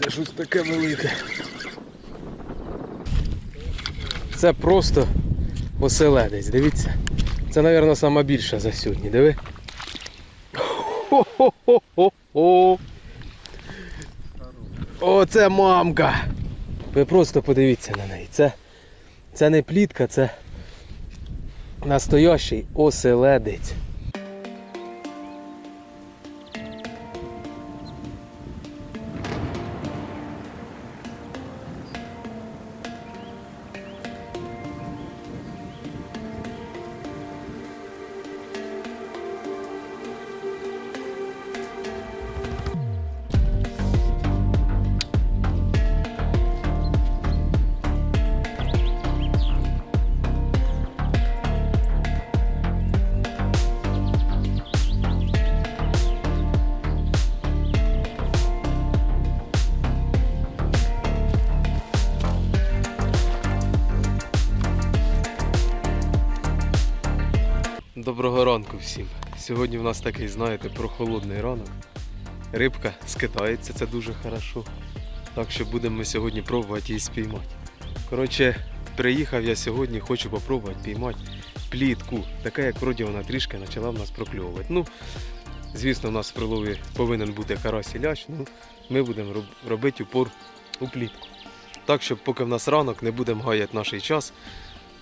Це щось таке велике. Це просто оселедець, дивіться. Це, мабуть, сама більша за сьогодні, диви. Хо-хо-хо-хо-хо. Оце мамка. Ви просто подивіться на неї. Це, це не плітка, це настоящий оселедець. Сьогодні в нас такий, знаєте, прохолодний ранок. Рибка скидається, це дуже хорошо. Так що будемо ми сьогодні пробувати її спіймати. Коротше, приїхав я сьогодні, хочу попробувати піймати плітку. Така, як вроді вона трішки почала в нас прокльовувати. Ну, звісно, у нас в прилові повинен бути карась і лящ, ну ми будемо роб- робити упор у плітку. Так, щоб поки в нас ранок, не будемо гаяти наш час.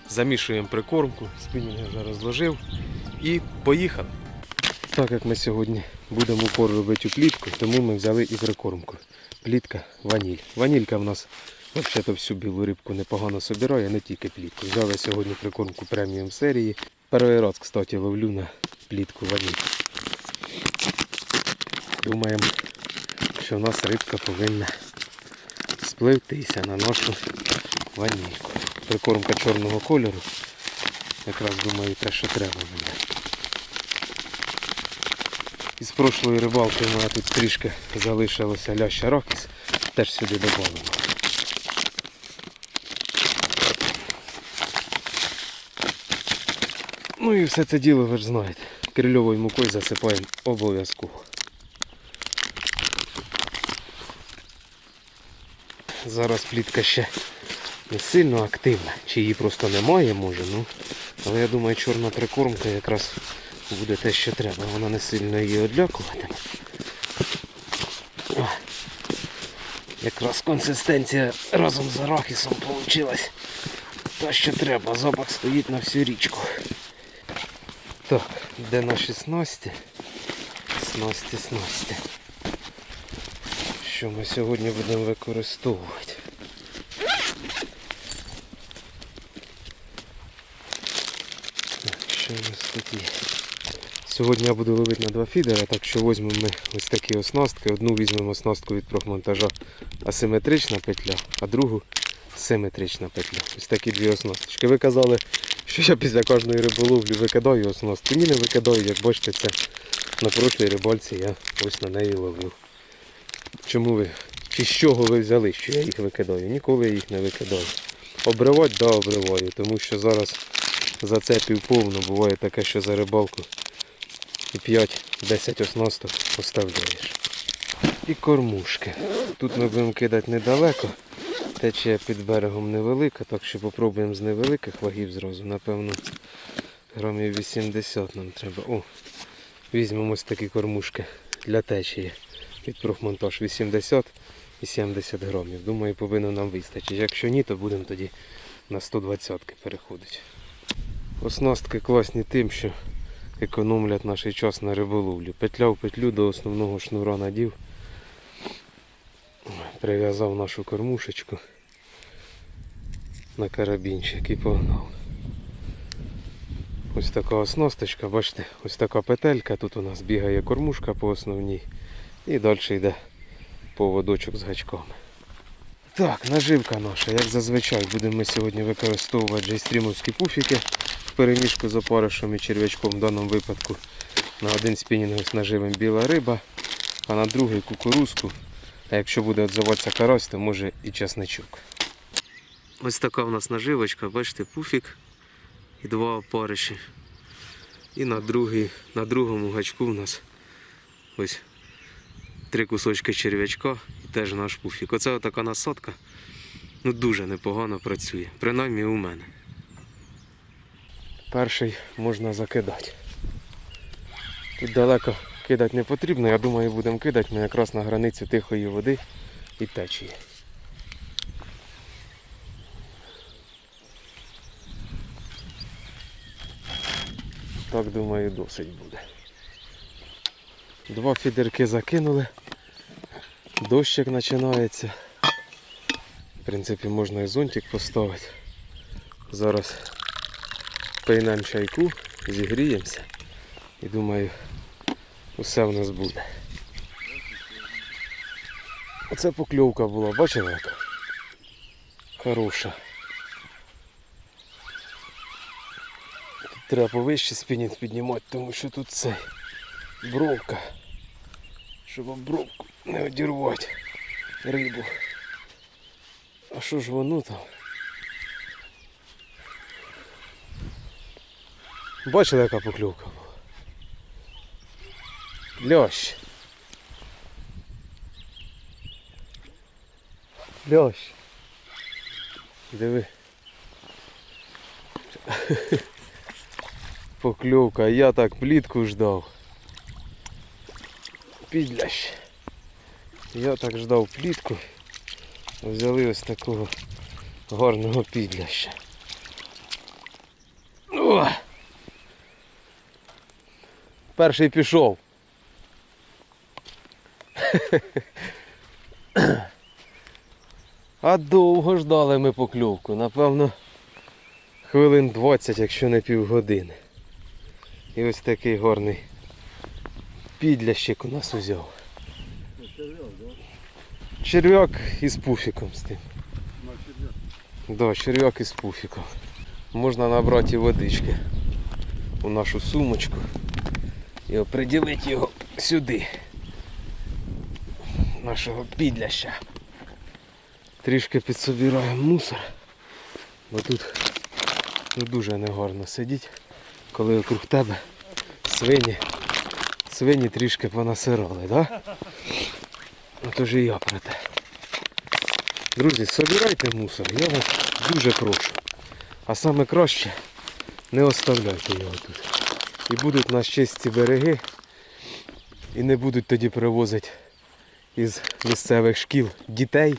Замішуємо прикормку, спинінг я вже розложив і поїхали. Так як ми сьогодні будемо упор робити у плітку, тому ми взяли і прикормку. Плітка ваніль. Ванілька в нас взагалі всю білу рибку непогано собирає, не тільки плітку. Взяли сьогодні прикормку преміум серії. Перший раз, кстати, ловлю на плітку ваніль. Думаємо, що в нас рибка повинна спливтися на нашу ванільку. Прикормка чорного кольору. Якраз думаю те, що треба мені. Із прошлої рибалки у мене тут трішки залишилося ляща ракіс. Теж сюди додамо. Ну і все це діло ви ж знаєте. Крильовою мукою засипаємо обов'язково. Зараз плітка ще не сильно активна. Чи її просто немає, може, ну. Але я думаю, чорна прикормка якраз буде те, що треба. Вона не сильно її одлякуватиме. Якраз консистенція разом з арахісом вийшла. Та, що треба, запах стоїть на всю річку. Так, де наші снасті? Снасті, снасті. Що ми сьогодні будемо використовувати? Так, що у нас тут є? Сьогодні я буду ловити на два фідера, так що візьмемо ми ось такі оснастки. Одну візьмемо оснастку від профмонтажа асиметрична петля, а другу симетрична петля. Ось такі дві оснасточки. Ви казали, що я після кожної риболовлі викидаю оснастку. Ні, не викидаю, як бачите, це на прошлій рибальці я ось на неї ловив. Чому ви? Чи з чого ви взяли, що я їх викидаю? Ніколи я їх не викидаю. Обривати, да, обриваю, тому що зараз зацепів повно, буває таке, що за рибалку і 5-10 оснасток поставляєш. І кормушки. Тут ми будемо кидати недалеко. Течія під берегом невелика, так що попробуємо з невеликих вагів зразу. Напевно, грамів 80 нам треба. О, візьмемо ось такі кормушки для течії. Під профмонтаж 80 і 70 грамів. Думаю, повинно нам вистачити. Якщо ні, то будемо тоді на 120 переходити. Оснастки класні тим, що економлять наш час на риболовлю. Петля в петлю до основного шнура надів. Прив'язав нашу кормушечку на карабінчик і погнав. Ось така оснасточка, бачите, ось така петелька. Тут у нас бігає кормушка по основній. І далі йде поводочок з гачками. Так, наживка наша, як зазвичай, будемо ми сьогодні використовувати джейстрімовські пуфіки в переміжку з опаришем і черв'ячком в даному випадку. На один спінінг ось наживим біла риба, а на другий кукурузку. А якщо буде відзиватися карась, то може і часничок. Ось така у нас наживочка, бачите, пуфік і два опариші. І на, другий, на другому гачку у нас ось три кусочки черв'ячка і теж наш пуфік. Оце така насадка. Ну дуже непогано працює. Принаймні у мене. Перший можна закидати. Тут далеко кидати не потрібно, я думаю, будемо кидати ми якраз на границю тихої води і течії. Так думаю, досить буде. Два фідерки закинули. Дощик починається. В принципі, можна і зонтик поставити. Зараз пийнемо чайку, зігріємося. І думаю, усе в нас буде. Оце покльовка була, бачили? Хороша. Тут треба повище спінінг піднімати, тому що тут цей бровка. Щоб об бровку не одірвати рибу. А що ж воно там? Бачили, яка покльовка була? Льощ. Льощ. Диви. Покльовка, а я так плітку ждав. Підлящ. Я так ждав плітку. Взяли ось такого гарного підляща. О! Перший пішов. А довго ждали ми покльовку. Напевно, хвилин 20, якщо не півгодини. І ось такий гарний підлящик у нас узяв. Черв'як із пуфіком з тим. Да, черв'як із пуфіком. Можна набрати водички у нашу сумочку і оприділити його сюди. Нашого підляща. Трішки підсобираємо мусор, бо тут ну, дуже негарно сидіть, коли округ тебе свині, свині трішки понасирали, да? Ну то ж і я про те. Друзі, собирайте мусор, я вас дуже прошу. А саме краще не оставляйте його тут. І будуть на чисті береги. І не будуть тоді привозити із місцевих шкіл дітей.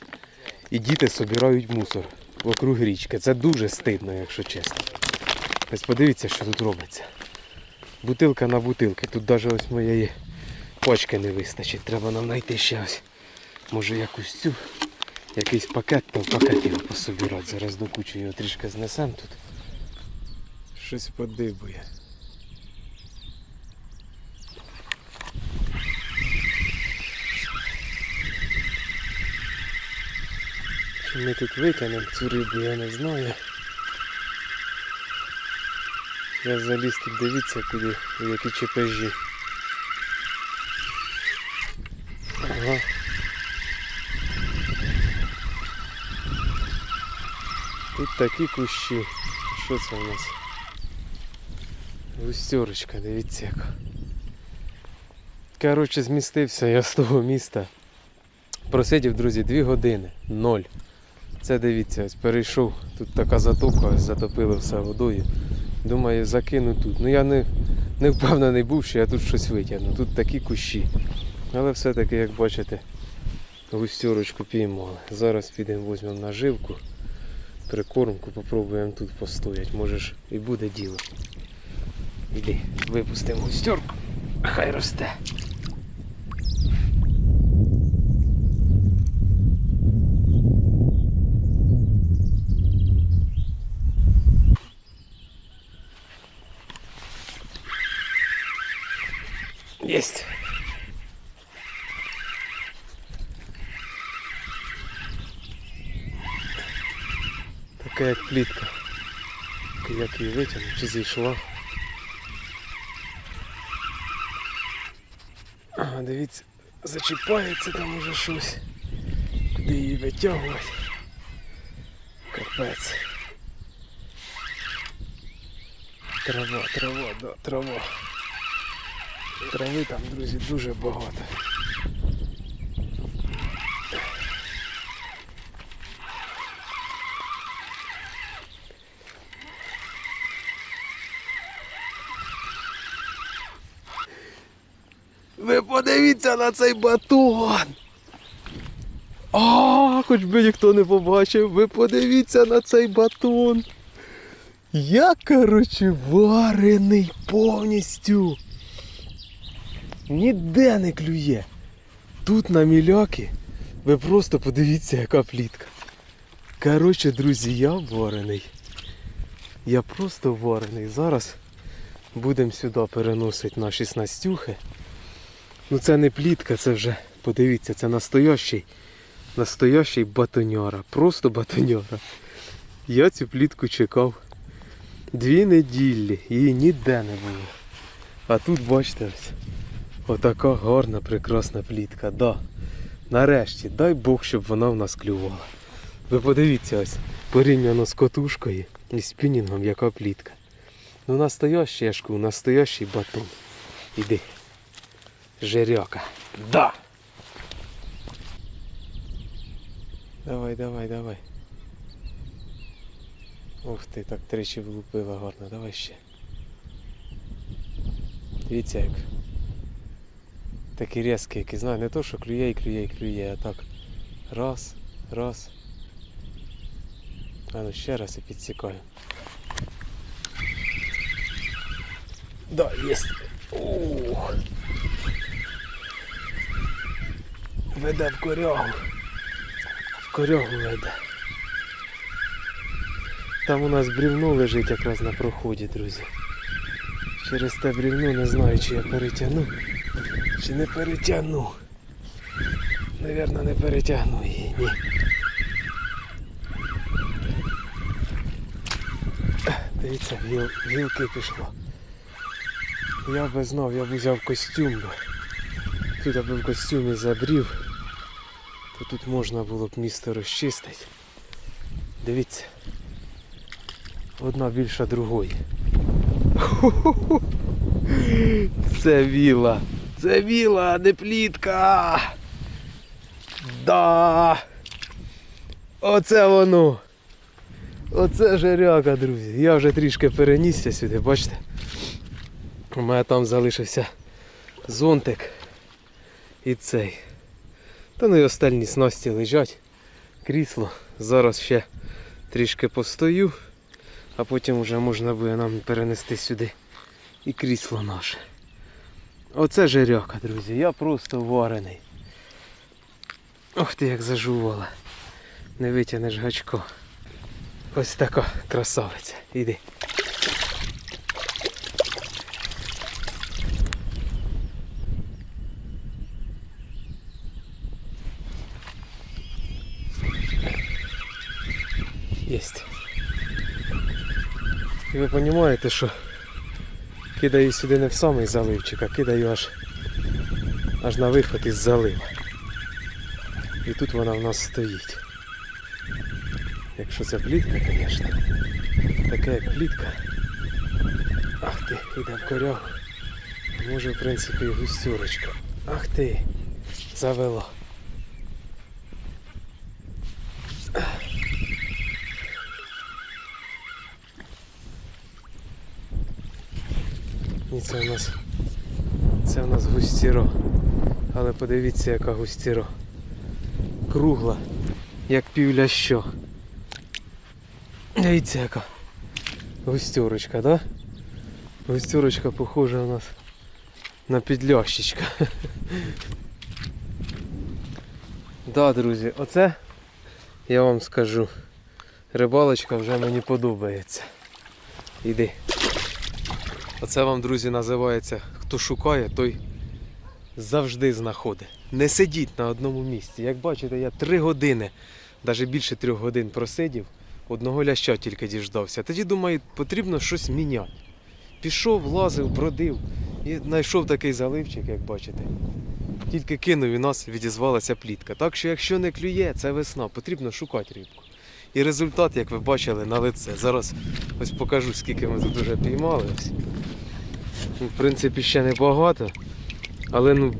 І діти собирають мусор вокруг річки. Це дуже стидно, якщо чесно. Ось подивіться, що тут робиться. Бутилка на бутилки. Тут навіть ось моєї пачки не вистачить. Треба нам знайти ще ось. Може якусь цю, якийсь пакет, то пакет його пособирати. Зараз до кучі його трішки знесемо тут. Щось подибує. Чи ми тут витягнемо цю рибу, я не знаю. Я заліз тут дивіться куди, які чепежі. Ага. Тут такі кущі. Що це у нас? Густерочка, дивіться яка. Коротше, змістився я з того міста. Просидів, друзі, 2 години. Ноль. Це дивіться, ось перейшов. Тут така затопка, ось затопило все водою. Думаю, закину тут. Ну я не, не впевнений був, що я тут щось витягну. Тут такі кущі. Але все-таки, як бачите, густерочку піймали. Зараз підемо візьмемо наживку, прикормку, попробуємо тут постояти. Може ж і буде діло. Іди, випустимо густерку. Хай росте. Есть. Така як плітка. Як її витягнув, чи зійшла. Ага, дивіться, зачіпається там уже щось. Куди її витягувати? Капець. Трава, трава, да, трава. Трави там, друзі, дуже багато. Ви подивіться на цей батон! А, хоч би ніхто не побачив, ви подивіться на цей батон. Я, коротше, варений повністю. Ніде не клює. Тут на міляки. Ви просто подивіться, яка плітка. Коротше, друзі, я варений. Я просто варений. Зараз будемо сюди переносити наші снастюхи. Ну це не плітка, це вже, подивіться, це настоящий, настоящий батоньора. Просто батоньора. Я цю плітку чекав дві неділі, її ніде не було. А тут, бачите, ось, отака гарна, прекрасна плітка. Да. Нарешті, дай Бог, щоб вона в нас клювала. Ви подивіться ось, порівняно з котушкою і спінінгом, яка плітка. Ну настоящий, я ж настоящий батон. Іди. Жеряка. Да. Давай, давай, давай. Ух ти, так тричі влупила гарно, давай ще. Дивіться як. Такий різкий, який знаю, не то, що клює і клює і клює, а так. Раз, раз. А ну ще раз і підсікаю. Да, есть. Ух. Веде в корягу. В корягу веде. Там у нас брівно лежить якраз на проході, друзі. Через те брівно не знаю, чи я перетягну, чи не перетягну. Навірно, не перетягну її, ні. Дивіться, гіл, гілки пішло. Я би знав, я б взяв костюм. Тут аби в костюмі забрів, то тут можна було б місто розчистити. Дивіться. Одна більша другої. Це віла. Це віла, а не плітка. Да. Оце воно. Оце жаряка, друзі. Я вже трішки перенісся сюди, бачите? У мене там залишився зонтик і цей. Та ну і остальні снасті лежать. Крісло. Зараз ще трішки постою, а потім вже можна буде нам перенести сюди і крісло наше. Оце жаряка, друзі. Я просто варений. Ох ти як зажувала. Не витягнеш гачко. Ось така красавиця. Іди. Єсть. І ви розумієте, що кидаю сюди не в самий заливчик, а кидаю аж, аж на виход із залива. І тут вона в нас стоїть. Якщо це плітка, звісно. Таке як плітка. Ах ти, іде в корягу. Може в принципі і густюрочка. Ах ти, завело. І це у нас це у нас густіро. Але подивіться яка густіро. Кругла, як півлящо. Дивіться яка густюрочка, да? Густюрочка похожа у нас на підлящичка. Да, друзі, оце я вам скажу. Рибалочка вже мені подобається. Іди. Оце вам, друзі, називається хто шукає, той завжди знаходить. Не сидіть на одному місці. Як бачите, я три години, навіть більше трьох годин просидів, одного ляща тільки діждався. Тоді думаю, потрібно щось міняти. Пішов, лазив, бродив і знайшов такий заливчик, як бачите. Тільки кинув і нас відізвалася плітка. Так що, якщо не клює, це весна, потрібно шукати рибку. І результат, як ви бачили, на лице. Зараз ось покажу, скільки ми тут вже піймали. Ну, В принципі, ще небагато, але ну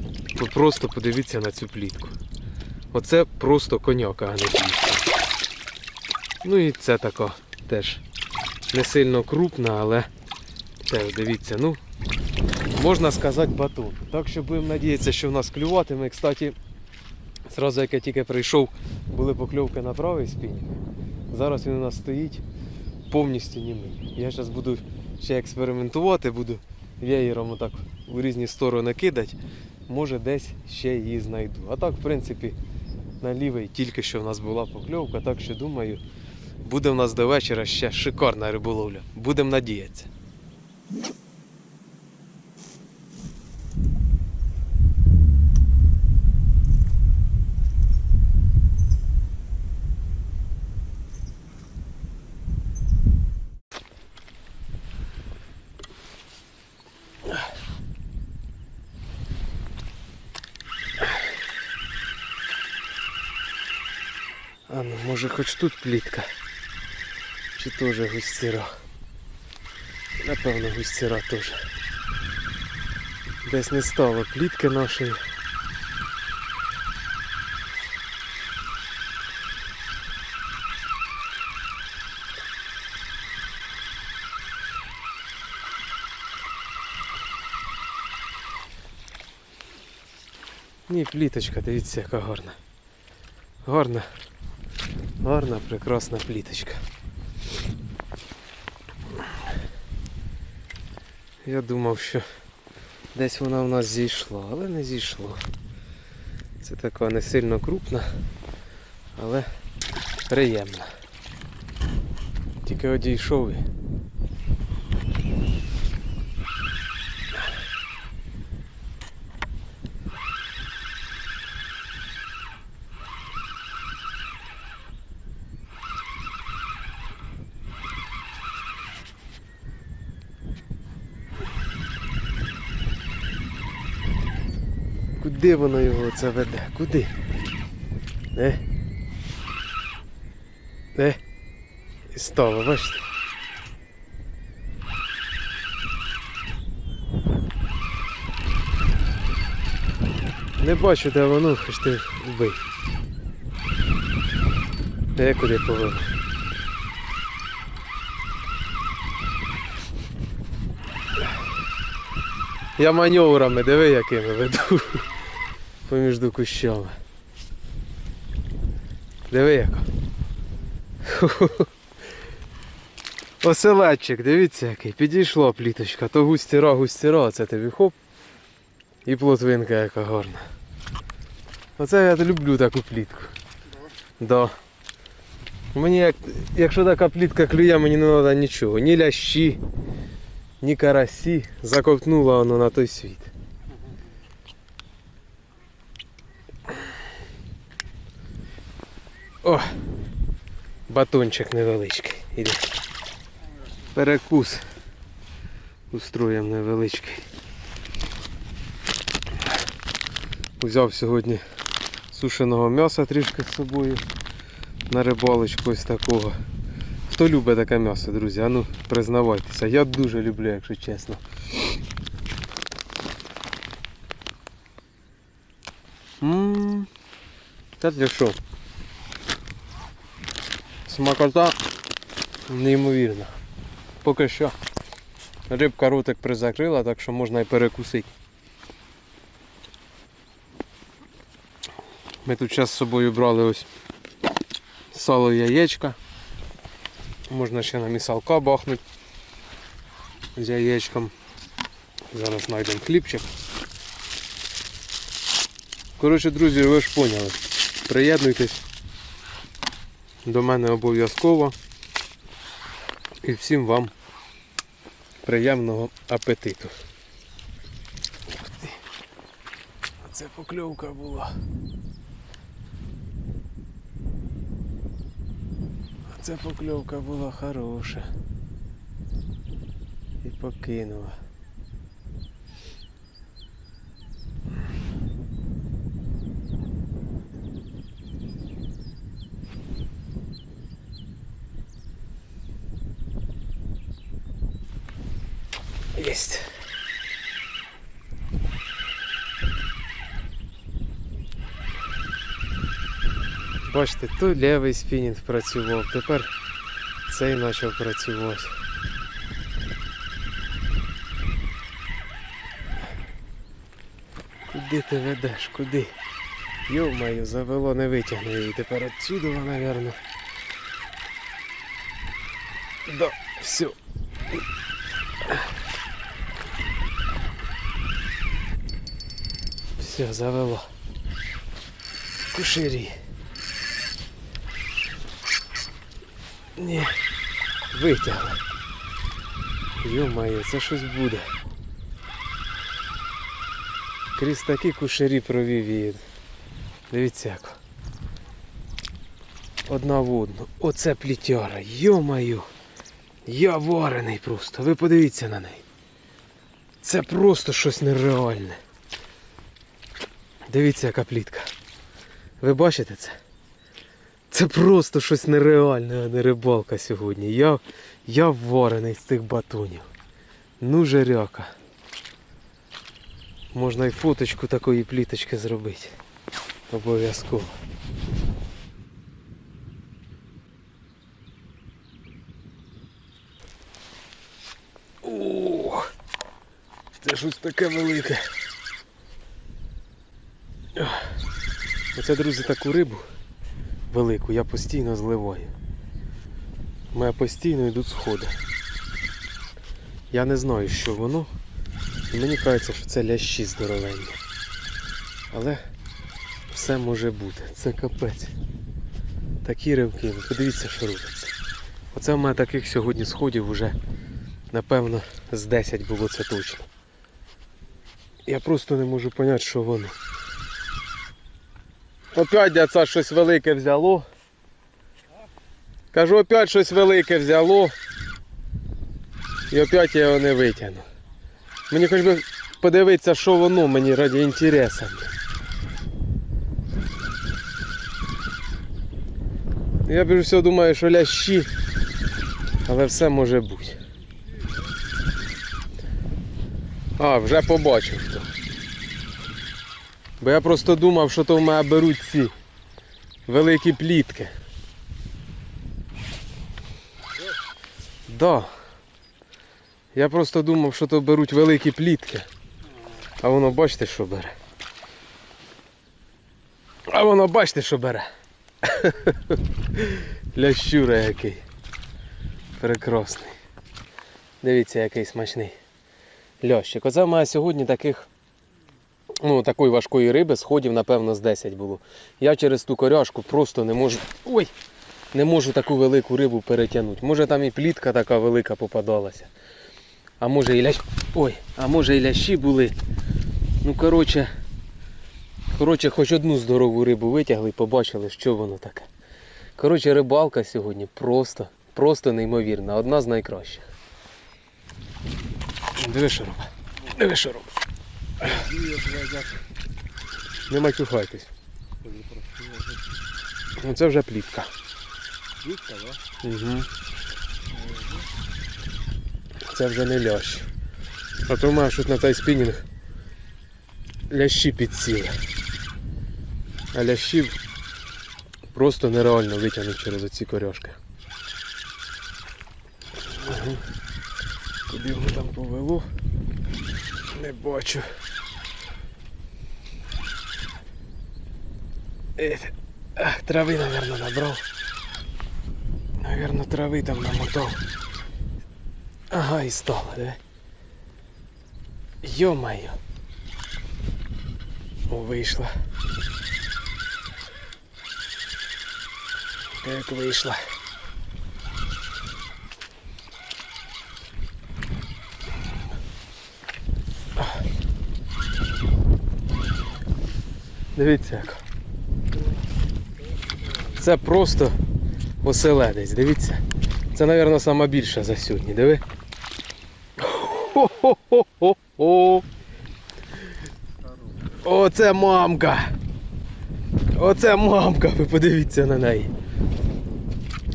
просто подивіться на цю плітку. Оце просто коняка, а не плітка. Ну і це така теж не сильно крупна, але теж дивіться, ну можна сказати, батон. Так що будемо надіятися, що в нас клюватиме. Кстати, зразу як я тільки прийшов, були покльовки на правий спінінг. Зараз він у нас стоїть повністю німий. Я зараз буду ще експериментувати, буду веєром отак у різні сторони кидать, Може десь ще її знайду. А так, в принципі, на лівий тільки що в нас була покльовка, так що думаю, буде в нас до вечора ще шикарна риболовля. Будемо надіятися. Ну, може хоч тут плітка. Чи теж густіра? Напевно, густіра теж. Десь не стало плітки нашої. Ні, пліточка, дивіться, яка гарна. Гарна. Гарна, прекрасна пліточка. Я думав, що десь вона в нас зійшла, але не зійшла. Це така не сильно крупна, але приємна. Тільки одійшов і. Куди воно його це веде? Куди? Де? Де? І стало, бачите? Не бачу, де воно, хоч ти вбий. Де куди повело? Я маневрами, диви, якими веду. Поміж кущами. Диви яка. Оселедчик, дивіться який. Підійшла пліточка. То густіра, густіра, це тобі хоп. І плотвинка яка гарна. Оце я люблю таку плітку. Да. Мені як, якщо така плітка клює, мені не треба нічого. Ні лящі, ні карасі. Заковтнула воно на той світ. О! Батончик невеличкий. Іде. Перекус. Устроїмо невеличкий. Взяв сьогодні сушеного м'яса трішки з собою. На рибалочку ось такого. Хто любить таке м'ясо, друзі? А ну признавайтеся. Я дуже люблю, якщо чесно. Ммм. Та ти що? Смакота неймовірна. Поки що рибка ротик призакрила, так що можна і перекусити. Ми тут зараз з собою брали ось сало яєчка. Можна ще на місалка бахнути з яєчком. Зараз знайдемо хлібчик. Коротше, друзі, ви ж поняли. Приєднуйтесь до мене обов'язково. І всім вам приємного апетиту. Оце покльовка була. Оце покльовка була хороша. І покинула. Єсть. Бачите, то лівий спінінг працював, тепер цей почав працювати. Куди ти ведеш? Куди? Йо-моє, завело, не витягну її тепер отсюди, напевно. Да, все. Все, завело. Кушері. Ні, витягли. Йо-моє, це щось буде. Крізь такі кушері провів її. Дивіться як. Одна в одну. Оце плітяра. Йо-моє. Я варений просто. Ви подивіться на неї. Це просто щось нереальне. Дивіться, яка плітка. Ви бачите це? Це просто щось нереальне, а не рибалка сьогодні. Я, я варений з цих батонів. Ну жаряка. Можна і фоточку такої пліточки зробити. Обов'язково. Ох, це щось таке велике. Оце, друзі, таку рибу велику я постійно зливаю. У мене постійно йдуть сходи. Я не знаю, що воно. І мені кажеться, що це лящі здоровенні. Але все може бути. Це капець. Такі рибки, ви подивіться, що робиться. Оце в мене таких сьогодні сходів вже, напевно, з 10 було це точно. Я просто не можу зрозуміти, що воно. Опять дяца щось велике взяло. Кажу, опять щось велике взяло. І опять я його не витягну. Мені хоч би подивитися, що воно мені раді інтересу. Я більше всього думаю, що лящі, але все може бути. А, вже побачив хто. Бо я просто думав, що то в мене беруть ці великі плітки. Да. Я просто думав, що то беруть великі плітки. А воно бачите, що бере. А воно бачите, що бере. Лящура який. Прекрасний. Дивіться, який смачний. Лящик. Оце мене сьогодні таких ну, такої важкої риби сходів, напевно, з 10 було. Я через ту коряшку просто не можу. Ой! Не можу таку велику рибу перетягнути. Може там і плітка така велика попадалася. А може і лящ. Ой, а може і лящі були. Ну, коротше, коротше, хоч одну здорову рибу витягли побачили, що воно таке. Коротше, рибалка сьогодні просто, просто неймовірна. Одна з найкращих. Диви, що робить. Диви, що робить. Не матюхайтесь. Ну це вже плітка. Плітка, да? Угу. Це вже не лящ. А то має щось на цей спінінг лящі підсіли. А лящів просто нереально витягнути через оці коряшки. Угу. Куди воно там повело? Не бачу. Трави, наверное, набрав. Наверно, трави там намотав. Ага, і стало, да? Йо-моє. О, вийшла. Як вийшла. Дивіться як. Це просто оселедець, дивіться. Це, мабуть, сама за сьогодні, диви. Хо-хо-хо-хо-хо. Оце мамка. Оце мамка, ви подивіться на неї.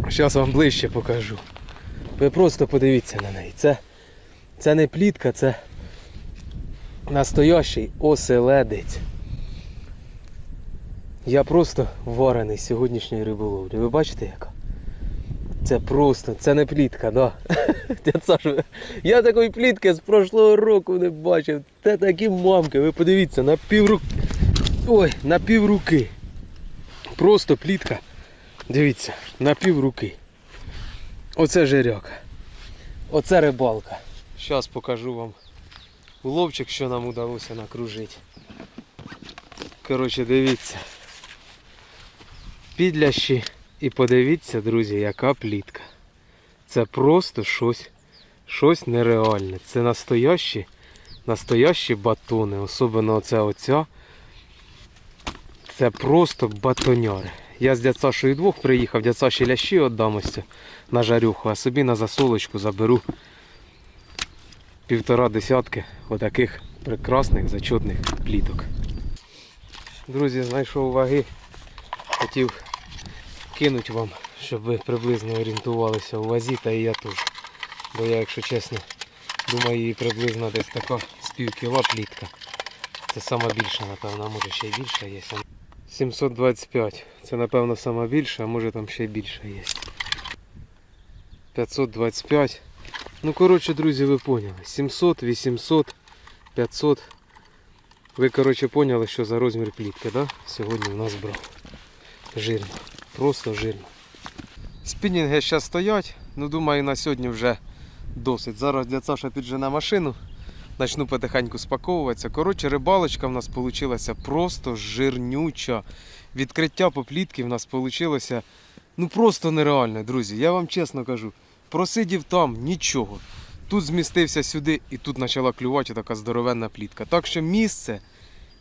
Зараз вам ближче покажу. Ви просто подивіться на неї. Це, це не плітка, це настоящий оселедець. Я просто варений з сьогоднішньої риболовлі. Ви бачите яка? Це просто, це не плітка, да. Я такої плітки з прошлого року не бачив. Це такі мамки, ви подивіться, на півруки. Ой, на півруки. Просто плітка. Дивіться, на півруки. Оце жеряка. Оце рибалка. Зараз покажу вам уловчик, що нам вдалося накружити. Коротше, дивіться. Підлящі. І подивіться, друзі, яка плітка. Це просто щось, щось нереальне. Це настоящі, настоящі батони. Особливо оця оця. Це просто батоняри. Я з дядь двох приїхав, дядь Саші лящі віддам ось на жарюху, а собі на засолочку заберу півтора десятки отаких прекрасних зачетних пліток. Друзі, знайшов ваги. Хотів кинуть вам, щоб ви приблизно орієнтувалися у вазі, та і я теж. Бо я, якщо чесно, думаю, її приблизно десь така з пів кіла плітка. Це сама більша, напевно, може ще й більша є. 725. Це напевно сама більша, а може там ще й більша є. 525. Ну, коротше, друзі, ви поняли. 700, 800, 500. Ви, коротше, поняли, що за розмір плітки, да? Сьогодні у нас брав. Жирно. Просто жирно. Спінінги ще стоять, ну думаю на сьогодні вже досить. Зараз для Саша піджене машину. Начну потихеньку спаковуватися. Коротше, рибалочка в нас вийшла просто жирнюча. Відкриття по плітки в нас вийшло ну просто нереальне, друзі. Я вам чесно кажу. Просидів там нічого. Тут змістився сюди і тут почала клювати така здоровенна плітка. Так що місце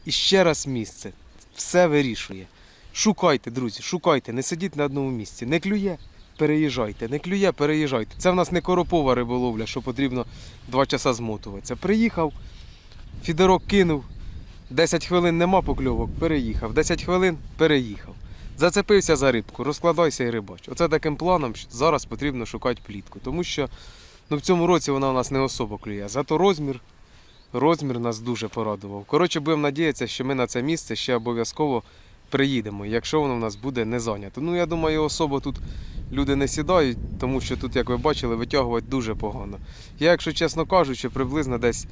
і ще раз місце. Все вирішує. Шукайте, друзі, шукайте, не сидіть на одному місці. Не клює, переїжджайте, не клює, переїжджайте. Це в нас не коропова риболовля, що потрібно два часа змотуватися. Приїхав, фідерок кинув, 10 хвилин нема покльовок, переїхав. 10 хвилин переїхав. Зацепився за рибку, розкладайся і рибач. Оце таким планом що зараз потрібно шукати плітку, тому що ну, в цьому році вона у нас не особо клює. Зато розмір, розмір нас дуже порадував. Коротше, будемо надіятися, що ми на це місце ще обов'язково приїдемо, якщо воно в нас буде не зайнято. Ну, я думаю, особо тут люди не сідають, тому що тут, як ви бачили, витягувати дуже погано. Я, якщо чесно кажучи, приблизно десь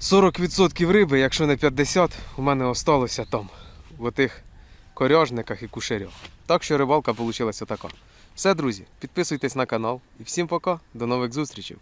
40% риби, якщо не 50%, у мене осталося там, в отих коряжниках і кушерях. Так що рибалка вийшла така. Все, друзі, підписуйтесь на канал і всім пока, до нових зустрічей.